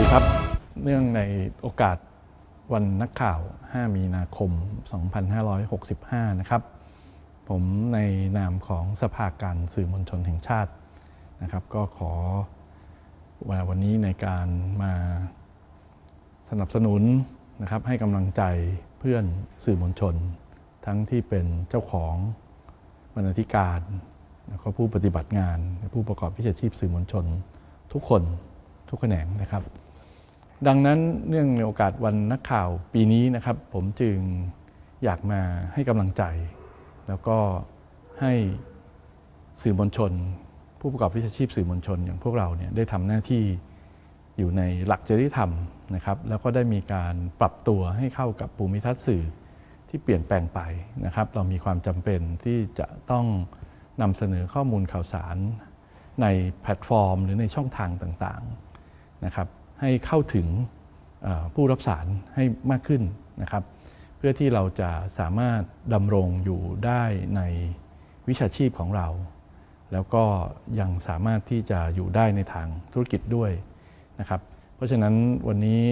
ดีครับ เนื่องในโอกาสวันนักข่าว 5 มีนาคม 2565 นะครับ ผมในนามของสภาการสื่อมวลชนแห่งชาตินะครับ ก็ขอวันนี้ในการมาสนับสนุนนะครับให้กำลังใจเพื่อนสื่อมวลชน ทั้งที่เป็นเจ้าของบรรณาธิการแล้วก็ผู้ปฏิบัติงาน ผู้ประกอบวิชาชีพสื่อมวลชน ทุกคนทุกแขนงนะครับ ดังนั้นเนื่องในโอกาสวันนักข่าวปีนี้นะครับ ผมจึงอยากมาให้กำลังใจ แล้วก็ให้สื่อมวลชน ผู้ประกอบวิชาชีพสื่อมวลชนอย่างพวกเราเนี่ยได้ทำหน้าที่อยู่ในหลักจริยธรรมนะครับ แล้วก็ได้มีการปรับตัวให้เข้ากับภูมิทัศน์สื่อที่เปลี่ยนแปลงไปนะครับ เรามีความจำเป็นที่จะต้องนำเสนอข้อมูลข่าวสารในแพลตฟอร์ม หรือในช่องทางต่างๆนะครับ ให้เข้าถึงผู้รับสารให้มากขึ้นนะครับ เพื่อที่เราจะสามารถดำรงอยู่ได้ในวิชาชีพของเรา แล้วก็ยังสามารถที่จะอยู่ได้ในทางธุรกิจด้วยนะครับ เพราะฉะนั้นวันนี้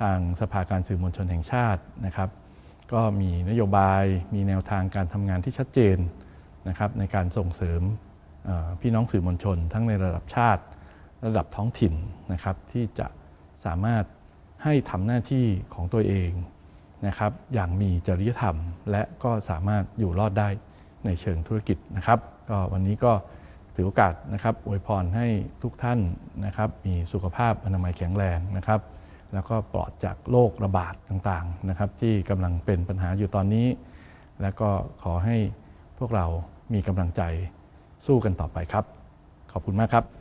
ทางสภาการสื่อมวลชนแห่งชาตินะครับ ก็มีนโยบายมีแนวทางการทำงานที่ชัดเจนนะครับในการส่งเสริมพี่น้องสื่อมวลชน ทั้งในระดับชาติ ระดับท้องถิ่น นะครับที่จะสามารถให้ทำหน้าที่ของตัวเองนะครับอย่างมีจริยธรรม และก็สามารถอยู่รอดได้ในเชิงธุรกิจนะครับก็วันนี้ก็ถือโอกาสนะครับอวยพรให้ทุกท่านนะครับมีสุขภาพอนามัยแข็งแรงนะครับ แล้วก็ปลอดจากโรคระบาดต่างๆนะครับ ที่กำลังเป็นปัญหาอยู่ตอนนี้ แล้วก็ขอให้พวกเรามีกำลังใจสู้กันต่อไปครับ ขอบคุณมากครับ